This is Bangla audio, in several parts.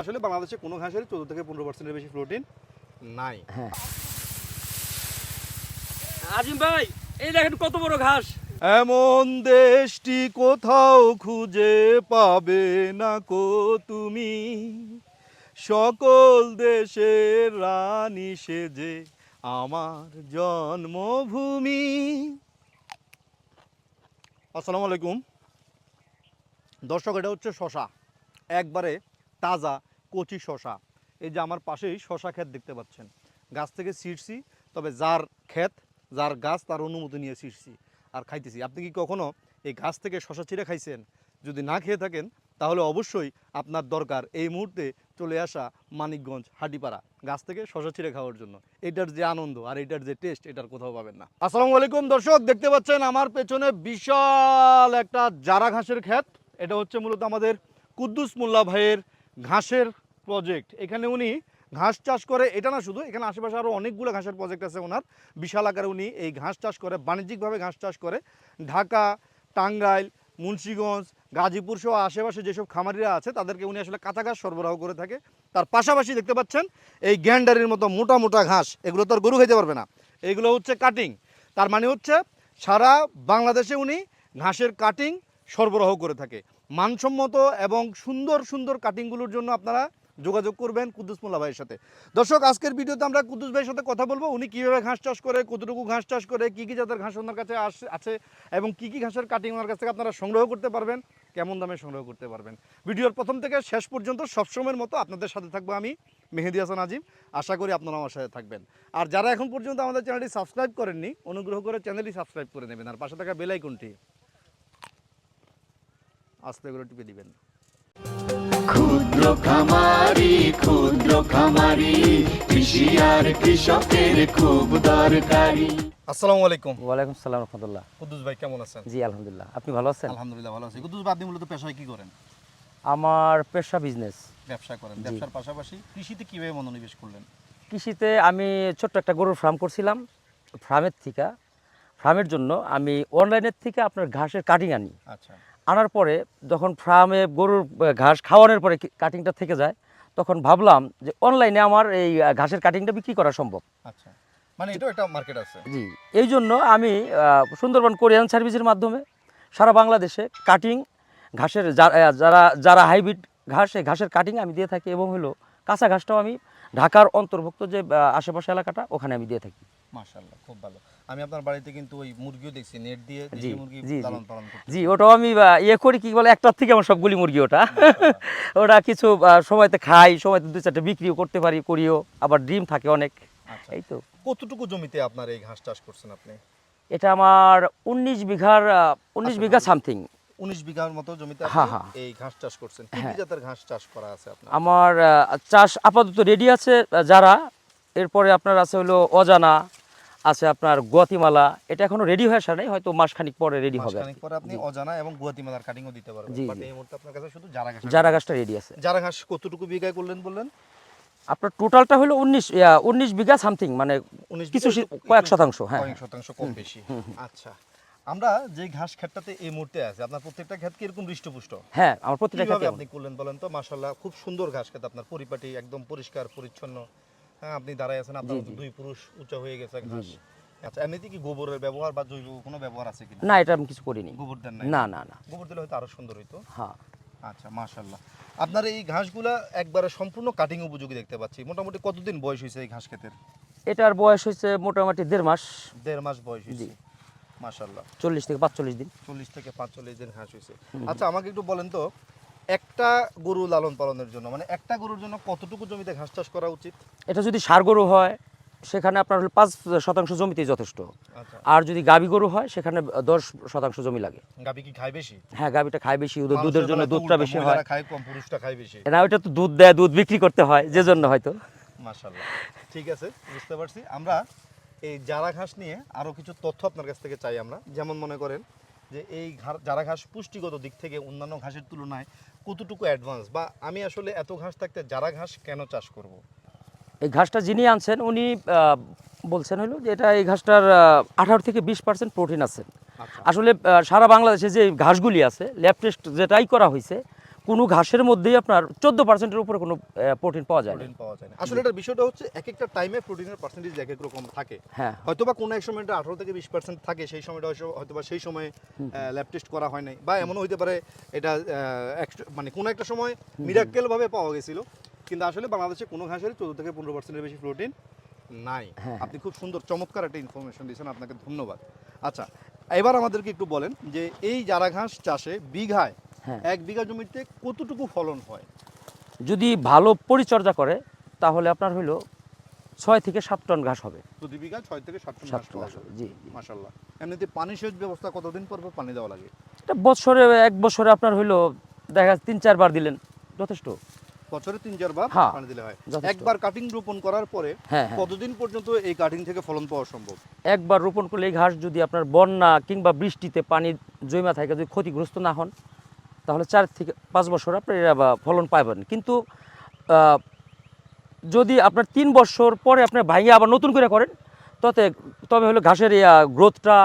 আসলে বাংলাদেশে কোনো ঘাসের চোদ্দ থেকে পনেরো পার্সেন্টের বেশি প্রোটিন নাই। হ্যাঁ। আজিম ভাই এই দেখেন কত বড় ঘাস। এমন দেশটি কোথাও খুঁজে পাবে না কো তুমি। সকল দেশের রানী সেজে আমার জন্মভূমি। আসসালামু আলাইকুম। দর্শক এটা হচ্ছে শশা। একবারে তাজা কচি শশা এই যে আমার পাশেই শশা ক্ষেত দেখতে পাচ্ছেন। গাছ থেকে ছিঁড়ছি, তবে যার ক্ষেত, যার গাছ, তার অনুমতি নিয়ে ছিঁড়ছি আর খাইতেছি। আপনি কি কখনো এই গাছ থেকে শশা ছিঁড়ে খাইছেন? যদি না খেয়ে থাকেন, তাহলে অবশ্যই আপনার দরকার এই মুহূর্তে চলে আসা মানিকগঞ্জ, হাটিপাড়া গাছ থেকে শশা ছিঁড়ে খাওয়ার জন্য। এটার যে আনন্দ আর এটার যে টেস্ট এটার কোথাও পাবেন না। আসসালামু আলাইকুম দর্শক, দেখতে পাচ্ছেন আমার পেছনে বিশাল একটা জারা ঘাসের ক্ষেত। এটা হচ্ছে মূলত আমাদের কুদ্দুস মোল্লা ভাইয়ের ঘাসের প্রজেক্ট এখানে উনি ঘাস চাষ করে, এটা না শুধু, এখানে আশেপাশে আরও অনেকগুলো ঘাসের প্রজেক্ট আছে ওনার। বিশাল আকারে উনি এই ঘাস চাষ করে, বাণিজ্যিকভাবে ঘাস চাষ করে। ঢাকা, টাঙ্গাইল, মুন্সীগঞ্জ, গাজীপুর সহ আশেপাশে যেসব খামারিরা আছে, তাদেরকে উনি আসলে কাঁচা ঘাস সরবরাহ করে থাকে। তার পাশাপাশি দেখতে পাচ্ছেন, এই গ্যান্ডারির মতো মোটা মোটা ঘাস, এগুলো তো আর গরু খেতে পারবে না। এগুলো হচ্ছে কাটিং তার মানে হচ্ছে সারা বাংলাদেশে উনি ঘাসের কাটিং সরবরাহ করে থাকে। মানসম্মত এবং সুন্দর সুন্দর কাটিংগুলোর জন্য আপনারা যোগাযোগ করবেন কুদ্দুস মোল্লা ভাইয়ের সাথে। দর্শক, আজকের ভিডিওতে আমরা কুদ্দুস ভাইয়ের সাথে কথা বলব। উনি কীভাবে ঘাস চাষ করে, কতটুকু ঘাস চাষ করে, কী কী জাতের ঘাস ওনার কাছে আস- আছে এবং কী কী ঘাসের কাটিং ওনার কাছ থেকে আপনারা সংগ্রহ করতে পারবেন, কেমন দামে সংগ্রহ করতে পারবেন। ভিডিওর প্রথম থেকে শেষ পর্যন্ত সবসময়ের মতো আপনাদের সাথে থাকব আমি, মেহেদি হাসান আজিম। আশা করি আপনারা আমার সাথে থাকবেন। আর যারা এখন পর্যন্ত আমাদের চ্যানেলটি সাবস্ক্রাইব করেননি, অনুগ্রহ করে চ্যানেলটি সাবস্ক্রাইব করে নেবেন। আর পাশে থাকা বেল আইকনটি আস্তে করে টিপে দিবেন। ক্ষুদ্র খামারি ক্ষুদ্র খামারি কৃষি আর কৃষকের খুব দরকারি। আসসালামু আলাইকুম। ওয়ালাইকুম সালাম রহমতুল্লাহ। কুদ্দুস ভাই কেমন আছেন? জি আলহামদুলিল্লাহ। আপনি ভালো আছেন? আলহামদুলিল্লাহ ভালো আছি। কুদ্দুস ভাই আপনি মূলত পেশায় কি করেন? আমার পেশা বিজনেস। ব্যবসা করেন। ব্যবসার পাশাপাশি কৃষিতে কীভাবে মনোনিবেশ করলেন? কৃষিতে আমি ছোট্ট একটা গরুর ফার্ম করছিলাম ফার্মের থেকে। ফার্মের জন্য আমি অনলাইনের থেকে আপনার ঘাসের কাটিং আনি। আচ্ছা। আনার পরে যখন ফার্মে গরুর ঘাস খাওয়ানোর পরে কাটিংটা থেকে যায় তখন ভাবলাম যে অনলাইনে আমার এই ঘাসের কাটিংটা বিক্রি করা সম্ভব। আচ্ছা। মানে এটাও একটা মার্কেট আছে। জি। এই জন্য আমি সুন্দরবন কোরিয়ান সার্ভিসের মাধ্যমে সারা বাংলাদেশে কাটিং ঘাসের যারা যারা হাইব্রিড ঘাস এই ঘাসের কাটিং আমি দিয়ে থাকি এবং হলো কাঁচা ঘাসটাও আমি ঢাকার অন্তর্ভুক্ত যে আশেপাশে এলাকাটা ওখানে আমি দিয়ে থাকি। মাশাআল্লাহ খুব ভালো। আমি আপনার বাড়িতে কিন্তু ওই মুরগিও দেখছি নেট দিয়ে দেশি মুরগি পালন জি ওটাও আমি ইয়ে করি কি বলে একটার থেকে আমার সবগুলি মুরগি ওটা। ওটা কিছু সময়তে খাই সময়তে দু চারটে বিক্রিও করতে পারি করিও। আবার ডিম থাকে অনেক। আচ্ছা। এই তো। কতটুকু জমিতে আপনার এই ঘাস চাষ করছেন আপনি? এটা আমার উনিশ বিঘার উনিশ আচ্ছা, বিঘা সামথিং। উনিশ বিঘার মতো জমিতে হ্যাঁ, হ্যাঁ। এই ঘাস চাষ করছেন। কি কি হ্যাঁ। জাতের ঘাস চাষ করা আছে আপনার? আমার চাষ আপাতত রেডি আছে যারা। এরপরে আপনার আছে হলো অজানা আছে আপনার গুয়াতিমালা। এটা এখনও রেডি হয়ে আসা নাই হয়তো মাসখানিক পরে রেডি হবে মাসখানেক। পরে আপনি অজানা এবং গুয়াতিমালার কাটিংও দিতে পারবেন। বাট এই মুহূর্তে আপনার কাছে শুধু জারা ঘাস যারা গাছটা রেডি আছে। জারা ঘাস কতটুকু বিঘায় করলেন বললেন? আপনার টোটালটা হলো উনিশ উনিশ বিঘা সামথিং মানে কিছু কয়েক শতাংশ, হ্যাঁ, কয়েক শতাংশ কম বেশি। আচ্ছা আমরা যে ঘাস ক্ষেতটাতে এই মুহূর্তে আছে আপনার প্রত্যেকটা ক্ষেত কি এরকম হৃষ্টপুষ্ট? হ্যাঁ আমার কীভাবে ক্ষেত্রে আপনি করলেন বলেন তো? মাশাল্লাহ খুব সুন্দর ঘাস ক্ষেত আপনার পরিপাটি একদম পরিষ্কার পরিচ্ছন্ন। হ্যাঁ আপনি দাঁড়ায় আছেন আপনার। দুই পুরুষ উঁচা হয়ে গেছে ঘাস। আচ্ছা এমনিতে কি গোবরের ব্যবহার বা জৈব কোনো ব্যবহার আছে কিনা? না এটা আমি কিছু করিনি। গোবর দেন না না না। গোবর দিলে হয়তো আরও সুন্দর হইতো। হ্যাঁ। আচ্ছা মাশাল্লাহ আপনার এই ঘাসগুলা একবারে সম্পূর্ণ কাটিং উপযোগী দেখতে পাচ্ছি। মোটামুটি কতদিন বয়স হয়েছে এই ঘাস ক্ষেতের? এটার বয়স হচ্ছে মোটামুটি দেড় মাস। দেড় মাস বয়স হয়েছে। মাশাল্লাহ চল্লিশ থেকে পাঁচচল্লিশ দিন। চল্লিশ থেকে পাঁচচল্লিশ দিন ঘাস হয়েছে। আচ্ছা আমাকে একটু বলেন তো একটা গরু লালন পালনের জন্য মানে একটা গরুর জন্য কতটুকু জমিতে ঘাস চাষ করা উচিত? এটা যদি সার গরু হয় সেখানে আপনার হলো পাঁচ শতাংশ জমিতেই যথেষ্ট। আচ্ছা। আর যদি গাবি গরু হয় সেখানে দশ শতাংশ জমি লাগে। গাবি কি খায় বেশি? হ্যাঁ গাবিটা খায় বেশি ওদের দুধের জন্য দুধটা বেশি হয়। খায় কম পুরুষটা খায় বেশি। না ওইটা তো দুধ দেয় দুধ বিক্রি করতে হয় যে জন্য হয়তো। মাশাল্লাহ ঠিক আছে বুঝতে পারছি। আমরা এই জারা ঘাস নিয়ে আরও কিছু তথ্য আপনার কাছ থেকে চাই আমরা। যেমন মনে করেন যে এই জারা ঘাস পুষ্টিগত দিক থেকে অন্যান্য ঘাসের তুলনায় কতটুকু অ্যাডভান্স বা আমি আসলে এত ঘাস থাকতে যারা ঘাস কেন চাষ করব? এই ঘাসটা যিনি আনছেন উনি বলছেন হলো যে এটা এই ঘাসটার আঠারো থেকে বিশ পার্সেন্ট প্রোটিন আছে। আচ্ছা। আসলে সারা বাংলাদেশে যে ঘাসগুলি আছে ল্যাপটেস্ট যেটাই করা হয়েছে কোনো ঘাসের মধ্যেই আপনার চোদ্দ পার্সেন্টের উপরে কোনো প্রোটিন পাওয়া যায় প্রোটিন পাওয়া যায় না। আসলে এটার বিষয়টা হচ্ছে এক একটা টাইমে প্রোটিনের পার্সেন্টেজ এক এক রকম থাকে। হ্যাঁ। হয়তো বা কোনো এক সময় এটা আঠারো থেকে বিশ পার্সেন্ট থাকে সেই সময়টা হয়তো- হয়তোবা সেই সময় ল্যাব টেস্ট করা হয় নাই। বা এমনও হইতে পারে এটা মানে কোনো একটা সময় মিরাক্কেল ভাবে পাওয়া গেছিল। কিন্তু আসলে বাংলাদেশে কোনো ঘাসের চোদ্দ থেকে পনেরো পার্সেন্টের বেশি প্রোটিন নাই। হ্যাঁ। আপনি খুব সুন্দর চমৎকার একটা ইনফরমেশন দিয়েছেন। আপনাকে ধন্যবাদ। আচ্ছা এবার আমাদেরকে একটু বলেন যে এই জারা ঘাস চাষে বিঘায় হ্যাঁ। এক বিঘা জমিতে কতটুকু ফলন হয়? যদি ভালো পরিচর্যা করে তাহলে আপনার হইল ছয় থেকে সাত টন ঘাস হবে। প্রতি বিঘা ছয় থেকে সাত টন ঘাস হবে। জি। মাশাল্লাহ এমনিতে পানি সেচ ব্যবস্থা কতদিন পর পর পানি দেওয়া লাগে? এটা বছরে এক বছরে আপনার হইল দেখা যাচ্ছে তিন চারবার দিলেন। যথেষ্ট। বছরে তিন চারবার হ্যাঁ, পানি দিলে হয়। একবার কাটিং রোপণ করার পরে হ্যাঁ হ্যাঁ। কতদিন পর্যন্ত এই কাটিং থেকে ফলন পাওয়া সম্ভব? একবার রোপণ করলে এই ঘাস যদি আপনার বন্যা কিংবা বৃষ্টিতে পানি জমা থাকে যদি ক্ষতিগ্রস্ত না হন তাহলে চার থেকে পাঁচ বছর আপনি ফলন পাইবেন। কিন্তু যদি আপনার তিন বছর পরে আপনি ভাঙিয়ে আবার নতুন করে করেন ততে তবে হলো ঘাসের গ্রোথটা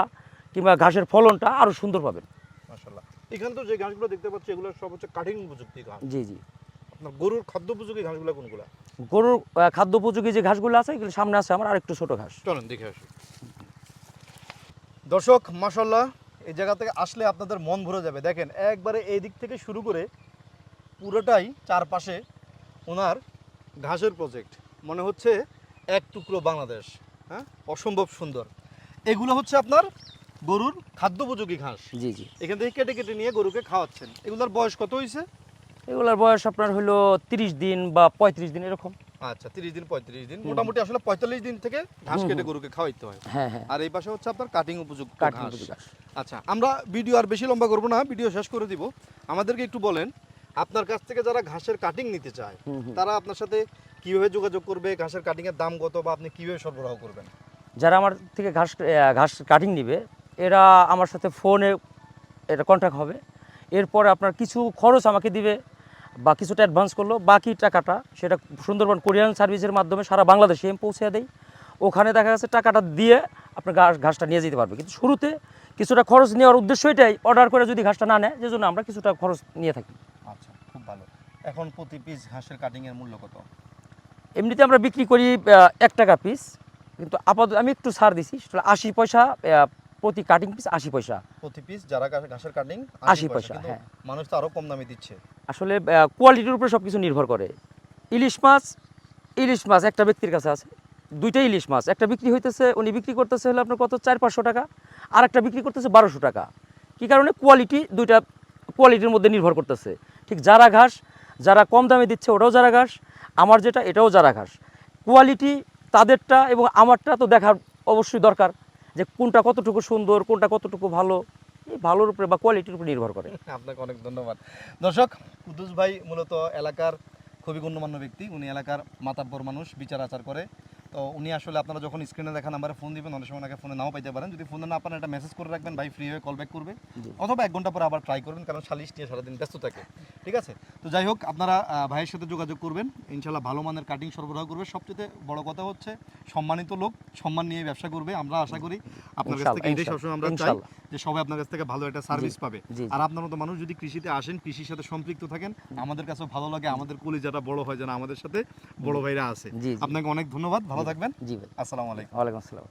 কিংবা ঘাসের ফলনটা আরও সুন্দর পাবেন। এখানে তো যে ঘাসগুলো দেখতে পাচ্ছি এগুলো সব হচ্ছে কাটিং উপযুক্ত ঘাস। জি জি। আপনার গরুর খাদ্য উপযোগী ঘাসগুলো কোনগুলো? গরুর খাদ্য উপযোগী যে ঘাসগুলো আছে এগুলো সামনে আছে আমার আরেকটু ছোট ঘাস। চলেন দেখে আসি। দর্শক মাশাল্লাহ এই জায়গা থেকে আসলে আপনাদের মন ভরে যাবে। দেখেন একবারে এই দিক থেকে শুরু করে পুরোটাই চারপাশে ওনার ঘাসের প্রজেক্ট মনে হচ্ছে এক টুকরো বাংলাদেশ হ্যাঁ? অসম্ভব সুন্দর। এগুলো হচ্ছে আপনার গরুর খাদ্যোপযোগী ঘাস। জি জি। এখান থেকে কেটে কেটে নিয়ে গরুকে খাওয়াচ্ছেন। এগুলোর বয়স কত হয়েছে এগুলোর বয়স আপনার হলো তিরিশ দিন বা পঁয়ত্রিশ দিন এরকম। আচ্ছা তিরিশ দিন পঁয়ত্রিশ দিন। মোটামুটি আসলে পঁয়তাল্লিশ দিন থেকে ঘাস কেটে গরুকে খাওয়াইতে হয়। হ্যাঁ হ্যাঁ। আর এই পাশে হচ্ছে আপনার কাটিং উপযুক্ত কাটিং আচ্ছা আমরা ভিডিও আর বেশি লম্বা করব না ভিডিও শেষ করে দিব। আমাদেরকে একটু বলেন আপনার কাছ থেকে যারা ঘাসের কাটিং নিতে চায়। তারা আপনার সাথে কীভাবে যোগাযোগ করবে ঘাসের কাটিং এর দাম কত বা আপনি কীভাবে সরবরাহ করবেন? যারা আমার থেকে ঘাস ঘাস কাটিং নিবে এরা আমার সাথে ফোনে এটা কন্ট্যাক্ট হবে। এরপরে আপনার কিছু খরচ আমাকে দিবে। বা কিছুটা অ্যাডভান্স করল বাকি টাকাটা সেটা সুন্দরবন কোরিয়ান সার্ভিসের মাধ্যমে সারা বাংলাদেশে আমি পৌঁছে দেয় ওখানে দেখা যাচ্ছে টাকাটা দিয়ে আপনার ঘাস ঘাসটা নিয়ে যেতে পারবে কিন্তু শুরুতে কিছুটা খরচ নেওয়ার উদ্দেশ্য এটাই অর্ডার করে যদি ঘাসটা না নেয় যে জন্য আমরা কিছুটা খরচ নিয়ে থাকি। আচ্ছা খুব ভালো। এখন প্রতি পিস ঘাসের কাটিং এর মূল্য কত? এমনিতে আমরা বিক্রি করি এক টাকা পিস কিন্তু আপাতত আমি একটু ছাড় দিছি সেটা আশি পয়সা প্রতি কাটিং পিস আশি পয়সা। প্রতি পিস যারা ঘাসের কাটিং 80 পয়সা, হ্যাঁ। মানুষ তো আরও কম দামে দিচ্ছে। আসলে কোয়ালিটির উপরে সব কিছু নির্ভর করে। ইলিশ মাছ ইলিশ মাছ একটা ব্যক্তির কাছে আছে। দুইটা ইলিশ মাছ। একটা বিক্রি হইতেছে উনি বিক্রি করতেছে হলো আপনার কত? চার পাঁচশো টাকা। আর একটা বিক্রি করতেছে বারোশো টাকা। কী কারণে? কোয়ালিটি দুইটা কোয়ালিটির মধ্যে নির্ভর করতেছে। ঠিক যারা ঘাস যারা কম দামে দিচ্ছে ওটাও যারা ঘাস আমার যেটা এটাও যারা ঘাস। কোয়ালিটি তাদেরটা এবং আমারটা তো দেখার অবশ্যই দরকার। যে কোনটা কতটুকু সুন্দর, কোনটা কতটুকু ভালো, এই ভালোর উপরে বা কোয়ালিটির উপরে নির্ভর করে। আপনাকে অনেক ধন্যবাদ। দর্শক কুদ্দুস ভাই মূলত এলাকার খুবই গণ্যমান্য ব্যক্তি। উনি এলাকার মাতাব্বর মানুষ, বিচার আচার করে। তো উনি আসলে আপনারা যখন স্ক্রিনে দেখা নাম্বারে ফোন দিবেন অনেক সময় ওনাকে ফোনে নাও পাইতে পারেন। যদি ফোনে না পান একটা মেসেজ করে রাখবেন ভাই ফ্রি হয়ে কল ব্যাক করবে। অথবা এক ঘণ্টা পরে আবার ট্রাই করবেন কারণ সালিশ নিয়ে সারাদিন ব্যস্ত থাকে। ঠিক আছে? তো যাই হোক আপনারা ভাইয়ের সাথে যোগাযোগ করবেন। ইনশাল্লাহ ভালো মানের কাটিং সরবরাহ করবে। সবচেয়ে বড় কথা হচ্ছে সম্মানিত লোক সম্মান নিয়ে ব্যবসা করবে। আমরা আশা করি আপনার কাছ থেকে এটাই সবসময় আমরা চাই যে সবাই আপনার কাছ থেকে ভালো একটা সার্ভিস পাবে। আর আপনার মতো মানুষ যদি কৃষিতে আসেন কৃষির সাথে সম্পৃক্ত থাকেন আমাদের কাছেও ভালো লাগে আমাদের কলিজাটা বড় হয় যেন আমাদের সাথে বড় ভাইরা আছে। আপনাকে অনেক ধন্যবাদ ভালো থাকবেন। জি ভাই। আসসালামু আলাইকুম। ওয়ালাইকুম আসসালাম।